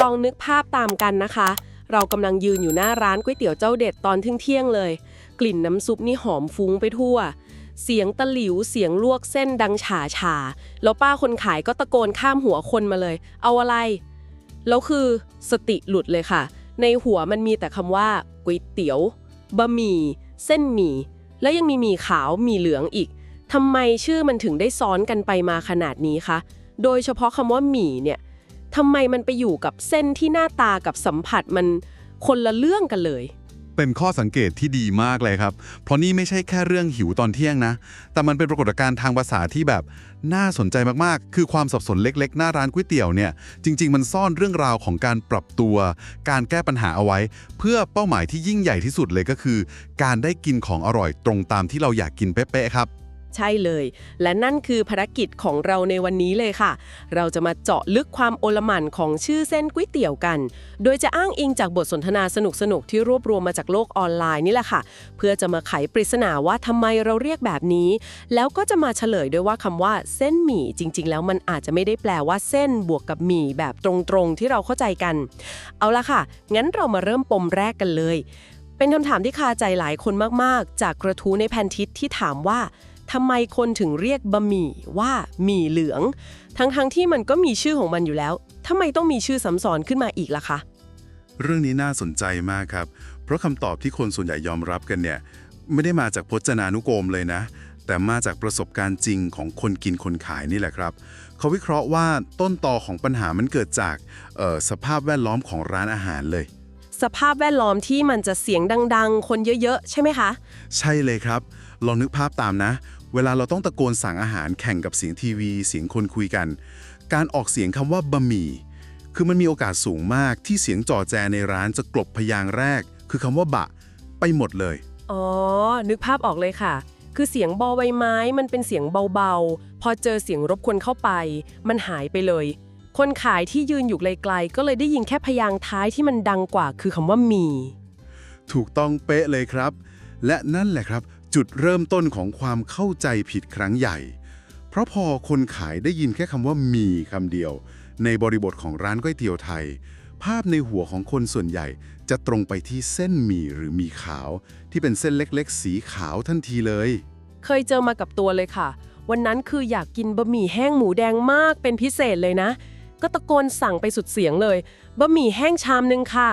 ลองนึกภาพตามกันนะคะ เรากำลังยืนอยู่หน้าร้านก๋วยเตี๋ยวเจ้าเด็ดตอนเที่ยงๆเลย กลิ่นน้ำซุปนี่หอมฟุ้งไปทั่ว เสียงตะหลิวเสียงลวกเส้นดังฉาฉาแล้วป้าคนขายก็ตะโกนข้ามหัวคนมาเลย เอาอะไร แล้วคือสติหลุดเลยค่ะ ในหัวมันมีแต่คำว่าก๋วยเตี๋ยวบะหมี่เส้นหมี่แล้วยังมีหมี่ขาวหมี่เหลืองอีกทำไมชื่อมันถึงได้ซ้อนกันไปมาขนาดนี้คะ โดยเฉพาะคำว่าหมี่เนี่ย ทำไมมันไปอยู่กับเส้นที่หน้าตากับสัมผัสมันคนละเรื่องกันเลย เป็นข้อสังเกตที่ดีมากเลยครับ เพราะนี่ไม่ใช่แค่เรื่องหิวตอนเที่ยงนะ แต่มันเป็นปรากฏการณ์ทางภาษาที่แบบน่าสนใจมากๆ คือความสับสนเล็กๆ หน้าร้านก๋วยเตี๋ยวเนี่ย จริง ๆ มันซ่อนเรื่องราวของการปรับตัว การแก้ปัญหาเอาไว้ เพื่อเป้าหมายที่ยิ่งใหญ่ที่สุดเลยก็คือ การได้กินของอร่อยตรงตามที่เราอยากกินเป๊ะๆครับ ใช่เลย และนั่นคือภารกิจของเราในวันนี้เลยค่ะ เราจะมาเจาะลึกความโอลหม่านของชื่อเส้นก๋วยเตี๋ยวกัน โดยจะอ้างอิงจากบทสนทนาสนุกๆที่รวบรวมมาจากโลกออนไลน์นี่แหละค่ะ เพื่อจะมาไขปริศนาว่าทำไมเราเรียกแบบนี้ แล้วก็จะมาเฉลยด้วยว่าคำว่าเส้นหมี่จริง ๆ แล้วมันอาจจะไม่ได้แปลว่าเส้นบวกกับหมี่แบบตรงๆที่เราเข้าใจกัน เอาละค่ะ งั้นเรามาเริ่มปมแรกกันเลย เป็นคำถามที่คาใจหลายคนมากๆ จากกระทู้ในแผ่นทิศที่ถามว่า ทำไมคนถึงเรียกบะหมี่ว่าหมี่เหลือง ทั้งๆที่มันก็มีชื่อของมันอยู่แล้วทำไมต้องมีชื่อซ้ำซ้อนขึ้นมาอีกล่ะคะ เรื่องนี้น่าสนใจมากครับ เพราะคำตอบที่คนส่วนใหญ่ยอมรับกันเนี่ยไม่ได้มาจากพจนานุกรมเลยนะ แต่มาจากประสบการณ์จริงของคนกินคนขายนี่แหละครับ เขาวิเคราะห์ว่าต้นตอของปัญหามันเกิดจากเอ่อสภาพแวดล้อมของร้านอาหารเลย สภาพแวดล้อมที่มันจะเสียงดัง ๆ คนเยอะ ๆ ใช่ไหมคะ ใช่เลยครับ ลองนึกภาพตามนะ เวลาเราต้องตะโกนสั่งอาหารแข่งกับเสียงทีวี เสียงคนคุยกัน การออกเสียงคำว่าบะหมี่ คือมันมีโอกาสสูงมากที่เสียงจ่อแจในร้านจะกลบพยางค์แรก คือคำว่าบะ ไปหมดเลย อ๋อ นึกภาพออกเลยค่ะ คือเสียงบอใบไม้ มันเป็นเสียงเบาๆ พอเจอเสียงรบกวนเข้าไป มันหายไปเลย คนขายที่ยืนอยู่ไกลๆก็เลยได้ยินแค่พยางค์ท้ายที่มันดังกว่า คือคำว่าหมี ถูกต้องเป๊ะเลยครับ และนั่นแหละครับ จุดเริ่มต้นของความเข้าใจผิดครั้งใหญ่ เพราะพอคนขายได้ยินแค่คำว่ามีคำเดียว ในบริบทของร้านก๋วยเตี๋ยวไทย ภาพในหัวของคนส่วนใหญ่จะตรงไปที่เส้นหมี่หรือหมี่ขาว ที่เป็นเส้นเล็กๆ สีขาวทันทีเลย เคยเจอมากับตัวเลยค่ะ วันนั้นคืออยากกินบะหมี่แห้งหมูแดงมากเป็นพิเศษเลยนะ ก็ตะโกนสั่งไปสุดเสียงเลยบะหมี่แห้งชามนึงค่ะ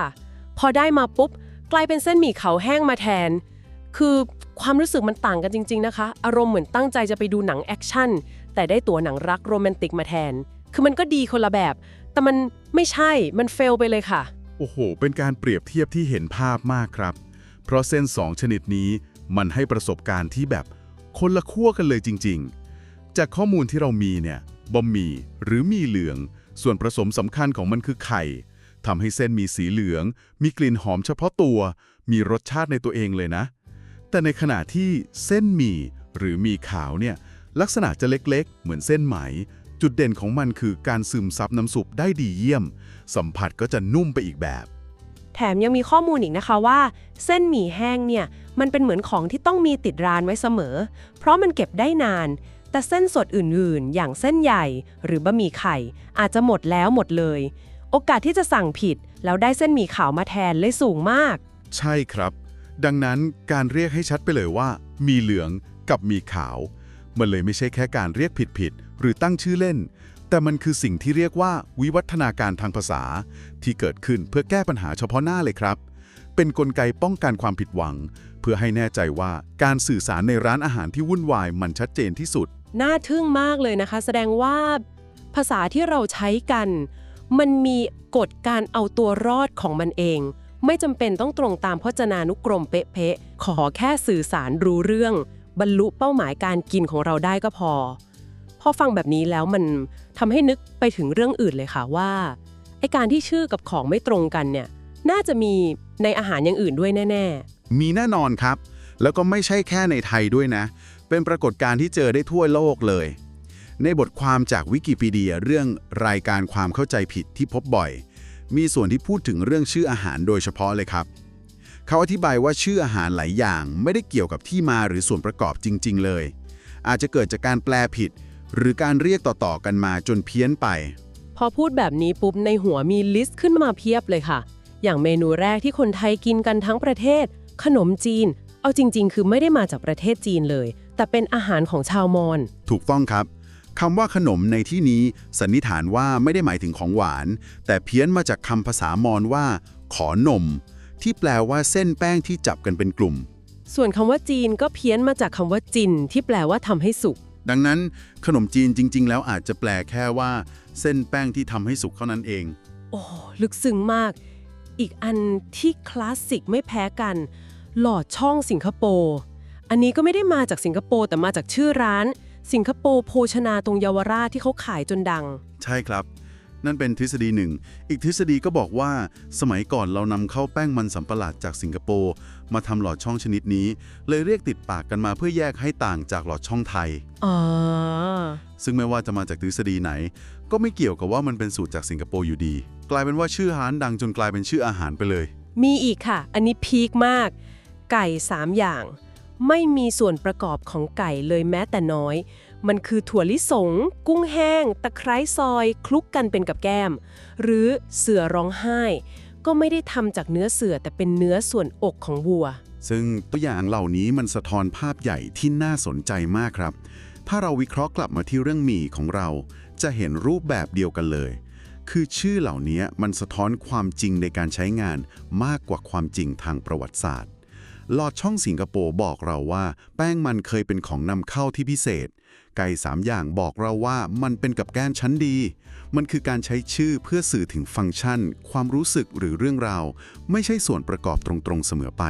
พอได้มาปุ๊บ กลายเป็นเส้นหมี่ขาวแห้งมาแทน คือ ความรู้สึกมันต่างกันจริง ๆ นะคะ อารมณ์เหมือนตั้งใจจะไปดูหนังแอคชั่น แต่ได้ตั๋วหนังรักโรแมนติกมาแทน คือมันก็ดีคนละแบบ แต่มันไม่ใช่ มันเฟลไปเลยค่ะ โอ้โห เป็นการเปรียบเทียบที่เห็นภาพมากครับ เพราะเส้นสองชนิดนี้มันให้ประสบการณ์ที่แบบคนละขั้วกันเลยจริง ๆ จากข้อมูลที่เรามีเนี่ย บะหมี่หรือมีเหลือง ส่วนผสมสำคัญของมันคือไข่ทำให้เส้นมีสีเหลือง มีกลิ่นหอมเฉพาะตัว มีรสชาติในตัวเองเลยนะ แต่ในขณะที่เส้นหมี่หรือหมี่ขาวเนี่ยลักษณะจะเล็กๆ เหมือนเส้นไหม จุดเด่นของมันคือการซึมซับน้ำซุปได้ดีเยี่ยม สัมผัสก็จะนุ่มไปอีกแบบ แถมยังมีข้อมูลอีกนะคะว่า เส้นหมี่แห้งเนี่ยมันเป็นเหมือนของที่ต้องมีติดร้านไว้เสมอ เพราะมันเก็บได้นาน แต่เส้นสดอื่นๆ อย่างเส้นใหญ่ หรือบะหมี่ไข่ อาจจะหมดแล้วหมดเลย โอกาสที่จะสั่งผิดแล้วได้เส้นหมี่ขาวมาแทนเลยสูงมาก ใช่ครับ ดังนั้นการเรียกให้ชัดไปเลยว่า มีเหลืองกับมีขาว มันเลยไม่ใช่แค่การเรียกผิดๆหรือตั้งชื่อเล่น แต่มันคือสิ่งที่เรียกว่าวิวัฒนาการทางภาษา ที่เกิดขึ้นเพื่อแก้ปัญหาเฉพาะหน้าเลยครับ เป็นกลไกป้องกันความผิดหวัง เพื่อให้แน่ใจว่าการสื่อสารในร้านอาหารที่วุ่นวายมันชัดเจนที่สุด น่าทึ่งมากเลยนะคะ แสดงว่า ภาษาที่เราใช้กัน มันมีกฎการเอาตัวรอดของมันเอง ไม่จำเป็นต้องตรงตามพจนานุกรมเป๊ะๆ ขอแค่สื่อสารรู้เรื่อง บรรลุเป้าหมายการกินของเราได้ก็พอ พอฟังแบบนี้แล้วมันทำให้นึกไปถึงเรื่องอื่นเลยค่ะว่าไอการที่ชื่อกับของไม่ตรงกันเนี่ยน่าจะมีในอาหารอย่างอื่นด้วยแน่ ๆ มีแน่นอนครับ แล้วก็ไม่ใช่แค่ในไทยด้วยนะ เป็นปรากฏการณ์ที่เจอได้ทั่วโลกเลย ในบทความจากวิกิพีเดียเรื่องรายการความเข้าใจผิดที่พบบ่อย มีส่วนที่พูดถึงเรื่องชื่ออาหารโดยเฉพาะเลยครับเขาอธิบายว่าชื่ออาหารหลายอย่างไม่ได้เกี่ยวกับที่มาหรือส่วนประกอบจริง ๆ เลย อาจจะเกิดจากการแปลผิด หรือการเรียกต่อๆกันมาจนเพี้ยนไป พอพูดแบบนี้ปุ๊บในหัวมีลิสต์ขึ้นมาเพียบเลยค่ะ อย่างเมนูแรกที่คนไทยกินกันทั้งประเทศ ขนมจีน เอาจริง ๆ คือไม่ได้มาจากประเทศจีนเลย แต่เป็นอาหารของชาวมอญถูกต้องครับ คำว่าขนมในที่นี้สันนิษฐานว่าไม่ได้หมายถึงของหวาน แต่เพี้ยนมาจากคำภาษามอญว่า ขอนม ที่แปลว่าเส้นแป้งที่จับกันเป็นกลุ่ม ส่วนคำว่าจีนก็เพี้ยนมาจากคำว่าจิน ที่แปลว่าทำให้สุก ดังนั้นขนมจีนจริง ๆ แล้วอาจจะแปลแค่ว่า เส้นแป้งที่ทำให้สุกเท่านั้นเอง โอ้ลึกซึ้งมาก อีกอันที่คลาสสิกไม่แพ้กัน หลอดช่องสิงคโปร์อันนี้ก็ไม่ได้มาจากสิงคโปร์แต่มาจากชื่อร้าน สิงคโปร์โภชนาตรงเยาวราชที่เขาขายจนดัง ใช่ครับ นั่นเป็นทฤษฎีหนึ่ง อีกทฤษฎีก็บอกว่า สมัยก่อนเรานำเข้าแป้งมันสำปะหลาดจากสิงคโปร์มาทำหลอดช่องชนิดนี้ เลยเรียกติดปากกันมาเพื่อแยกให้ต่างจากหลอดช่องไทย อ๋อ ซึ่งไม่ว่าจะมาจากทฤษฎีไหน ก็ไม่เกี่ยวกับว่ามันเป็นสูตรจากสิงคโปร์อยู่ดี กลายเป็นว่าชื่อร้านดังจนกลายเป็นชื่ออาหารไปเลย มีอีกค่ะ อันนี้พีคมาก ไก่3อย่าง ไม่มีส่วนประกอบของไก่เลยแม้แต่น้อย มันคือถั่วลิสง กุ้งแห้ง ตะไคร้ซอย คลุกกันเป็นกับแก้ม หรือเสือร้องไห้ ก็ไม่ได้ทำจากเนื้อเสือแต่เป็นเนื้อส่วนอกของวัว ซึ่งตัวอย่างเหล่านี้มันสะท้อนภาพใหญ่ที่น่าสนใจมากครับ ถ้าเราวิเคราะห์กลับมาที่เรื่องหมี่ของเรา จะเห็นรูปแบบเดียวกันเลย คือชื่อเหล่านี้มันสะท้อนความจริงในการใช้งานมากกว่าความจริงทางประวัติศาสตร์ ลอดช่องสิงคโปร์บอกเราว่า แป้งมันเคยเป็นของนำเข้าที่พิเศษ ไก่สามอย่างบอกเราว่ามันเป็นกับแก้มชั้นดี มันคือการใช้ชื่อเพื่อสื่อถึงฟังก์ชัน ความรู้สึกหรือเรื่องราว ไม่ใช่ส่วนประกอบตรงๆเสมอไป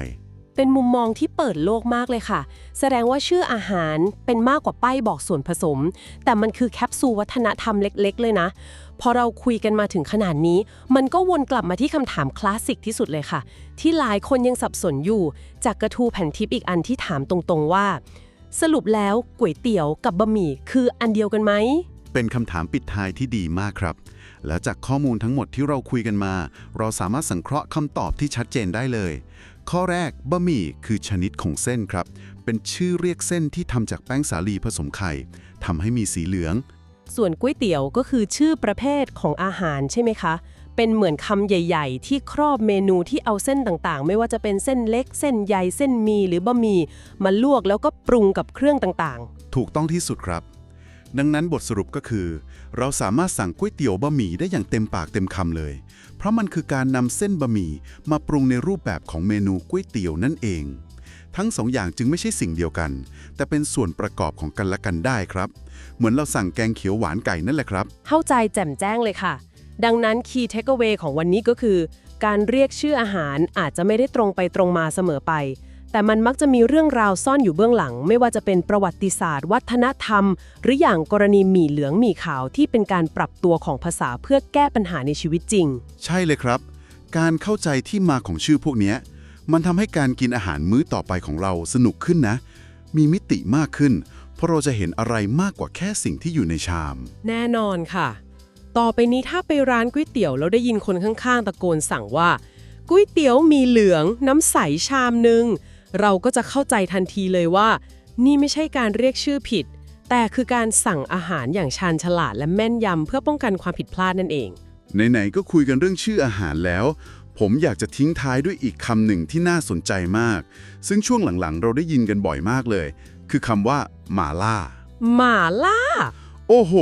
เป็นมุมมองที่เปิดโลกมากเลยค่ะ แสดงว่าชื่ออาหารเป็นมากกว่าป้ายบอกส่วนผสม แต่มันคือแคปซูลวัฒนธรรมเล็ก ๆ เลยนะ พอเราคุยกันมาถึงขนาดนี้ มันก็วนกลับมาที่คำถามคลาสสิกที่สุดเลยค่ะ ที่หลายคนยังสับสนอยู่ จากกระทูแผ่นทิปอีกอันที่ถามตรงๆว่า สรุปแล้วก๋วยเตี๋ยวกับบะหมี่คืออันเดียวกันไหมเป็นคำถามปิดท้ายที่ดีมากครับ แล้วจากข้อมูลทั้งหมดที่เราคุยกันมา เราสามารถสังเคราะห์คำตอบที่ชัดเจนได้เลย ข้อแรกบะหมี่คือชนิดของเส้นครับ เป็นชื่อเรียกเส้นที่ทำจากแป้งสาลีผสมไข่ทำให้มีสีเหลือง ส่วนก๋วยเตี๋ยวก็คือชื่อประเภทของอาหารใช่ไหมคะ เป็นเหมือนคำใหญ่ ๆ ที่ครอบเมนูที่เอาเส้นต่างๆ ไม่ว่าจะเป็นเส้นเล็ก เส้นใหญ่ เส้นหมีหรือบะหมี่มาลวกแล้วก็ปรุงกับเครื่องต่างถูกต้องที่สุดครับ ดังนั้นบทสรุปก็คือ เราสามารถสั่งก๋วยเตี๋ยวบะหมี่ได้อย่างเต็มปากเต็มคำเลย เพราะมันคือการนำเส้นบะหมี่มาปรุงในรูปแบบของเมนูก๋วยเตี๋ยวนั่นเอง ทั้งสองอย่างจึงไม่ใช่สิ่งเดียวกัน แต่เป็นส่วนประกอบของกันและกันได้ครับ เหมือนเราสั่งแกงเขียวหวานไก่นั่นแหละครับ เข้าใจแจ่มแจ้งเลยค่ะ ดังนั้น Key Takeaway ของวันนี้ก็คือ การเรียกชื่ออาหารอาจจะไม่ได้ตรงไปตรงมาเสมอไป แต่มันมักจะมีเรื่องราวซ่อนอยู่เบื้องหลัง ไม่ว่าจะเป็นประวัติศาสตร์ วัฒนธรรม หรืออย่างกรณีหมี่เหลืองหมี่ขาวที่เป็นการปรับตัวของภาษาเพื่อแก้ปัญหาในชีวิตจริง ใช่เลยครับ การเข้าใจที่มาของชื่อพวกเนี้ยมันทำให้การกินอาหารมื้อต่อไปของเราสนุกขึ้นนะ มีมิติมากขึ้น เพราะเราจะเห็นอะไรมากกว่าแค่สิ่งที่อยู่ในชาม แน่นอนค่ะ ต่อไปนี้ถ้าไปร้านก๋วยเตี๋ยวแล้วได้ยินคนข้างๆ ตะโกนสั่งว่าก๋วยเตี๋ยวมีเหลืองน้ำใสชามหนึ่ง เราก็จะเข้าใจทันทีเลยว่า นี่ไม่ใช่การเรียกชื่อผิด แต่คือการสั่งอาหารอย่างชาญฉลาดและแม่นยำเพื่อป้องกันความผิดพลาดนั่นเอง ไหนๆก็คุยกันเรื่องชื่ออาหารแล้ว ผมอยากจะทิ้งท้ายด้วยอีกคำหนึ่งที่น่าสนใจมาก ซึ่งช่วงหลังๆ เราได้ยินกันบ่อยมากเลย คือคำว่าหมาล่าหมาล่า โอ้โห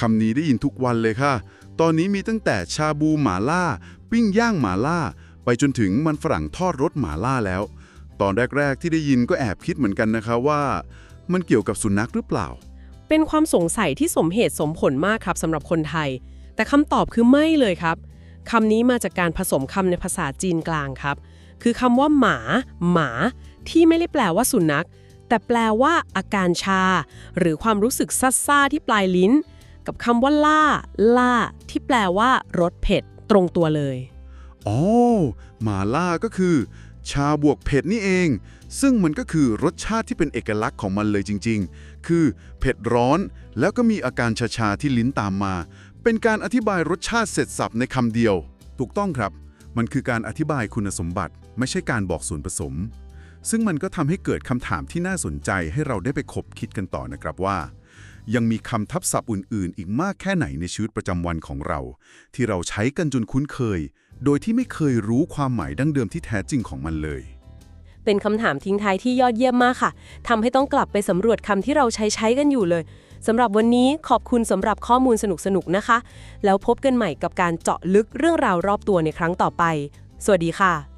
คำนี้ได้ยินทุกวันเลยค่ะ ตอนนี้มีตั้งแต่ชาบูหมาล่า ปิ้งย่างหมาล่า ไปจนถึงมันฝรั่งทอดรสหมาล่าแล้ว ตอนแรก ๆ ที่ได้ยินก็แอบคิดเหมือนกันนะคะว่า มันเกี่ยวกับสุนัขหรือเปล่า เป็นความสงสัยที่สมเหตุสมผลมากครับสำหรับคนไทย แต่คำตอบคือไม่เลยครับคำนี้มาจากการผสมคำในภาษาจีนกลางครับ คือคำว่าหมา หมา ที่ไม่ได้แปลว่าสุนัข แต่แปลว่า อาการชา หรือความรู้สึกซัดซ่าที่ปลายลิ้น กับคำว่าล่า ล่า ที่แปลว่ารสเผ็ด ตรงตัวเลย อ๋อ หมาล่าก็คือ ชาบวกเผ็ดนี่เอง ซึ่งมันก็คือรสชาติที่เป็นเอกลักษณ์ของมันเลยจริง ๆ คือเผ็ดร้อน แล้วก็มีอาการชาๆที่ลิ้นตามมา เป็นการอธิบายรสชาติเสร็จสับในคำเดียว ถูกต้องครับ มันคือการอธิบายคุณสมบัติ ไม่ใช่การบอกส่วนผสม ซึ่งมันก็ทำให้เกิดคำถามที่น่าสนใจให้เราได้ไปคบคิดกันต่อนะครับว่ายังมีคำทับศัพท์อื่น ๆ อีกมากแค่ไหนในชีวิตประจำวันของเรา ที่เราใช้กันจนคุ้นเคย โดยที่ไม่เคยรู้ความหมายดั้งเดิมที่แท้จริงของมันเลย เป็นคำถามทิ้งท้ายที่ยอดเยี่ยมมากค่ะทำให้ต้องกลับไปสำรวจคำที่เราใช้ใช้กันอยู่เลยสำหรับวันนี้ขอบคุณสำหรับข้อมูลสนุกๆนะคะ แล้วพบกันใหม่กับการเจาะลึกเรื่องราวรอบตัวในครั้งต่อไป สวัสดีค่ะ